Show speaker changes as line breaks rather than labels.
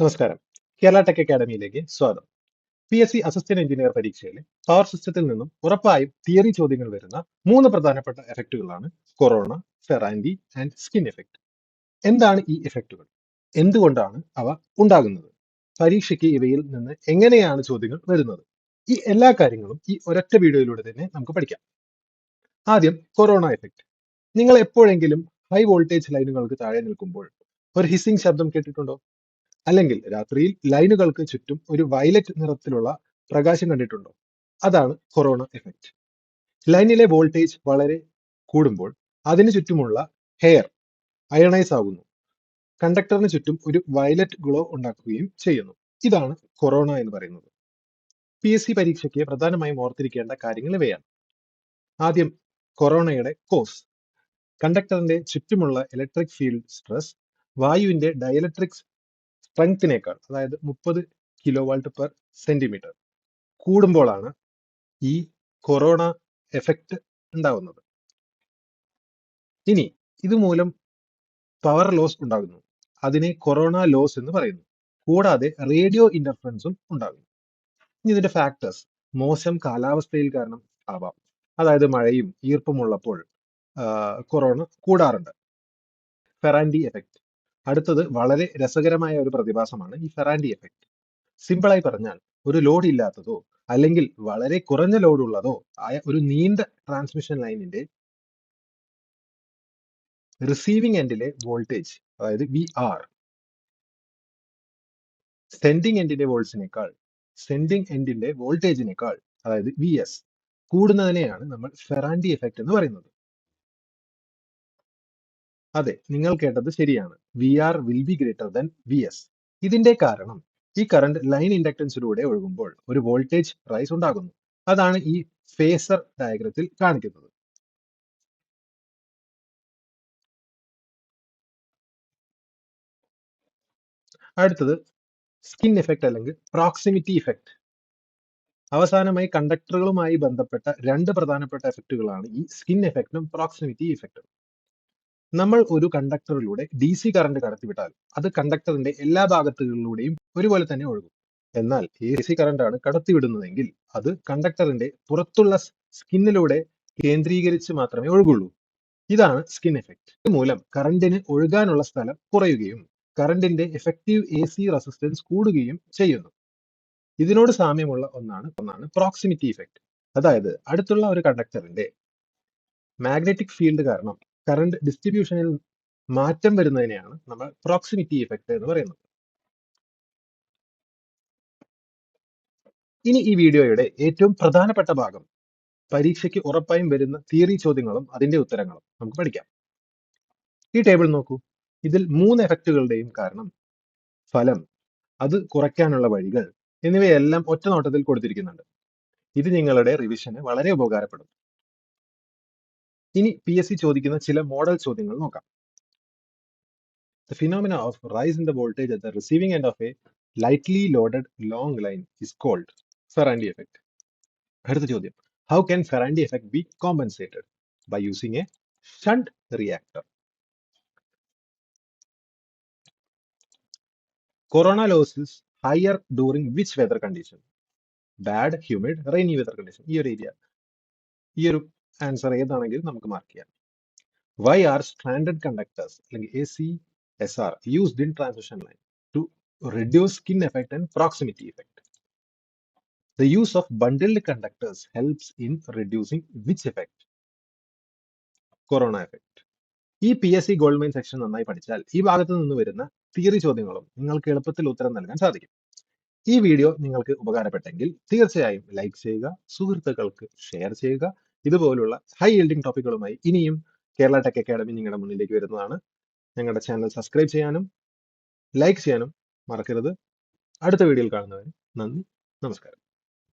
നമസ്കാരം. കേരള ടെക് അക്കാഡമിയിലേക്ക് സ്വാഗതം. P S C assistant engineer പരീക്ഷയിലെ power സിസ്റ്റത്തിൽ നിന്നും ഉറപ്പായും തിയറി ചോദ്യങ്ങൾ വരുന്ന മൂന്ന് പ്രധാനപ്പെട്ട എഫക്റ്റുകളാണ് corona Ferranti and skin effect എന്താണ് ഈ എഫക്റ്റുകൾ എന്തുകൊണ്ടാണ് അവ ഉണ്ടാകുന്നത്? പരീക്ഷയ്ക്ക് ഇവയിൽ നിന്ന് എങ്ങനെയാണ് ചോദ്യങ്ങൾ വരുന്നത്? ഈ എല്ലാ കാര്യങ്ങളും ഈ ഒരൊറ്റ വീഡിയോയിലൂടെ തന്നെ നമുക്ക് പഠിക്കാം. ആദ്യം കൊറോണ എഫക്റ്റ് നിങ്ങൾ എപ്പോഴെങ്കിലും ഹൈ വോൾട്ടേജ് ലൈനുകൾക്ക് താഴെ നിൽക്കുമ്പോൾ ഒരു ഹിസിംഗ് ശബ്ദം കേട്ടിട്ടുണ്ടോ? അല്ലെങ്കിൽ രാത്രിയിൽ ലൈനുകൾക്ക് ചുറ്റും ഒരു വയലറ്റ് നിറത്തിലുള്ള പ്രകാശം കണ്ടിട്ടുണ്ടോ? അതാണ് കൊറോണ എഫക്റ്റ് ലൈനിലെ വോൾട്ടേജ് വളരെ കൂടുമ്പോൾ അതിനു ചുറ്റുമുള്ള ഹെയർ അയണൈസ് ആകുന്നു കണ്ടക്ടറിന് ചുറ്റും ഒരു വയലറ്റ് ഗ്ലോ ഉണ്ടാക്കുകയും ചെയ്യുന്നു. ഇതാണ് കൊറോണ എന്ന് പറയുന്നത്. പി എസ് സി പരീക്ഷയ്ക്ക് പ്രധാനമായും ഓർത്തിരിക്കേണ്ട കാര്യങ്ങൾ ഇവയാണ്. ആദ്യം കൊറോണയുടെ കോസ് കണ്ടക്ടറിന്റെ ചുറ്റുമുള്ള ഇലക്ട്രിക് ഫീൽഡ് സ്ട്രെസ് വായുവിന്റെ ഡയലക്ട്രിക് സ്ട്രെങ്ത്തിനേക്കാൾ അതായത് മുപ്പത് കിലോ വാൾട്ട് പെർ സെന്റിമീറ്റർ കൂടുമ്പോഴാണ് ഈ കൊറോണ എഫക്റ്റ് ഉണ്ടാകുന്നത് ഇനി ഇതുമൂലം പവർ ലോസ് ഉണ്ടാകുന്നു. അതിനെ കൊറോണ ലോസ് എന്ന് പറയുന്നു. കൂടാതെ റേഡിയോ ഇന്റർഫറൻസും ഉണ്ടാകുന്നു. ഇനി ഇതിന്റെ ഫാക്ടേഴ്സ് മോശം കാലാവസ്ഥയിൽ കാരണം ആവാം. അതായത് മഴയും ഈർപ്പമുള്ളപ്പോൾ കൊറോണ കൂടാറുണ്ട്. ഫെറാൻഡി എഫക്റ്റ് അടുത്തത് വളരെ രസകരമായ ഒരു പ്രതിഭാസമാണ് ഈ ഫെറാൻഡി എഫക്റ്റ് സിമ്പിളായി പറഞ്ഞാൽ ഒരു ലോഡ് ഇല്ലാത്തതോ അല്ലെങ്കിൽ വളരെ കുറഞ്ഞ ലോഡ് ഉള്ളതോ ആയ ഒരു നീണ്ട ട്രാൻസ്മിഷൻ ലൈനിന്റെ റിസീവിംഗ് എൻഡിലെ വോൾട്ടേജ് അതായത് വി ആർ സെൻഡിങ് എൻഡിന്റെ വോൾട്സിനേക്കാൾ സെൻഡിങ് എൻഡിന്റെ വോൾട്ടേജിനേക്കാൾ അതായത് വി എസ് കൂടുന്നതിനെയാണ് നമ്മൾ ഫെറാൻഡി എഫക്റ്റ് എന്ന് പറയുന്നത്. അതെ നിങ്ങൾ കേട്ടത് ശരിയാണ്. V R will be greater than V S ഇതിന്റെ കാരണം ഈ കറണ്ട് ലൈൻ ഇൻഡക്റ്റൻസിലൂടെ ഒഴുകുമ്പോൾ ഒരു വോൾട്ടേജ് റൈസ് ഉണ്ടാകുന്നു. അതാണ് ഈ ഫേസർ ഡയഗ്രത്തിൽ കാണിക്കുന്നത്. അടുത്തത് സ്കിൻ എഫക്റ്റ് അല്ലെങ്കിൽ പ്രോക്സിമിറ്റി ഇഫക്റ്റ് അവസാനമായി കണ്ടക്ടറുകളുമായി ബന്ധപ്പെട്ട രണ്ട് പ്രധാനപ്പെട്ട എഫക്റ്റുകളാണ് ഈ സ്കിൻ എഫക്റ്റും പ്രോക്സിമിറ്റി ഇഫക്റ്റും നമ്മൾ ഒരു കണ്ടക്ടറിലൂടെ ഡി സി കറണ്ട് കടത്തിവിട്ടാൽ അത് കണ്ടക്ടറിന്റെ എല്ലാ ഭാഗത്തുകളിലൂടെയും ഒരുപോലെ തന്നെ ഒഴുകും. എന്നാൽ എ സി ആണ് കടത്തിവിടുന്നതെങ്കിൽ അത് കണ്ടക്ടറിന്റെ പുറത്തുള്ള സ്കിന്നിലൂടെ കേന്ദ്രീകരിച്ച് മാത്രമേ ഒഴുകുള്ളൂ. ഇതാണ് സ്കിൻ എഫക്റ്റ് ഇതുമൂലം കറണ്ടിന് ഒഴുകാനുള്ള സ്ഥലം കുറയുകയും കറണ്ടിന്റെ എഫക്റ്റീവ് എ സി റെസിസ്റ്റൻസ് കൂടുകയും ചെയ്യുന്നു. ഇതിനോട് സാമ്യമുള്ള ഒന്നാണ് ഒന്നാണ് പ്രോക്സിമിറ്റി ഇഫക്റ്റ് അതായത് അടുത്തുള്ള ഒരു കണ്ടക്ടറിന്റെ മാഗ്നറ്റിക് ഫീൽഡ് കാരണം കറണ്ട് ഡിസ്ട്രിബ്യൂഷനിൽ മാറ്റം വരുന്നതിനെയാണ് നമ്മൾ പ്രോക്സിമിറ്റി ഇഫക്റ്റ് എന്ന് പറയുന്നത്. ഇനി ഈ വീഡിയോയുടെ ഏറ്റവും പ്രധാനപ്പെട്ട ഭാഗം പരീക്ഷയ്ക്ക് ഉറപ്പായും വരുന്ന തിയറി ചോദ്യങ്ങളും അതിന്റെ ഉത്തരങ്ങളും നമുക്ക് പഠിക്കാം. ഈ ടേബിൾ നോക്കൂ. ഇതിൽ മൂന്ന് എഫക്റ്റുകളുടെയും കാരണം ഫലം അത് കുറയ്ക്കാനുള്ള വഴികൾ എന്നിവയെല്ലാം ഒറ്റ നോട്ടത്തിൽ കൊടുത്തിരിക്കുന്നുണ്ട്. ഇത് നിങ്ങളുടെ റിവിഷന് വളരെ ഉപകാരപ്പെടും. ഇനി പി എസ് സി ചോദിക്കുന്ന ചില മോഡൽ ചോദ്യങ്ങൾ നോക്കാം The phenomena of rise in the voltage at the receiving end of a lightly loaded long line is called Ferranti effect. അടുത്ത ചോദ്യം can Ferranti effect be compensated? By using a shunt reactor. Corona loss is higher during which weather condition? Bad, humid, rainy weather condition. ഈ ഒരു area ഈ ഒരു answer ഏതാണെങ്കിലും നമുക്ക് mark ചെയ്യാം. Why are standard conductors അല്ലെങ്കിൽ A C S R used in transmission line to reduce skin effect and proximity effect the use of bundled conductors helps in reducing which effect corona effect ഈ P S C gold main section നന്നായി പഠിച്ചാൽ ഈ ഭാഗത്ത് നിന്ന് വരുന്ന theory ചോദ്യങ്ങളും നിങ്ങൾക്ക് എളുപ്പത്തിൽ ഉത്തരം നൽകാൻ സാധിക്കും. ഈ വീഡിയോ നിങ്ങൾക്ക് ഉപകാരപ്പെട്ടെങ്കിൽ തീർച്ചയായും ലൈക്ക് ചെയ്യുക സുഹൃത്തുക്കൾക്ക് ഷെയർ ചെയ്യുക ഇതുപോലുള്ള ഹൈ yielding ടോപ്പിക്കുകളുമായി ഇനിയും കേരള ടെക് അക്കാഡമി നിങ്ങളുടെ മുന്നിലേക്ക് വരുന്നതാണ്. ഞങ്ങളുടെ ചാനൽ സബ്സ്ക്രൈബ് ചെയ്യാനും ലൈക്ക് ചെയ്യാനും മറക്കരുത്. അടുത്ത വീഡിയോയിൽ കാണുന്നവരെ നന്ദി നമസ്കാരം.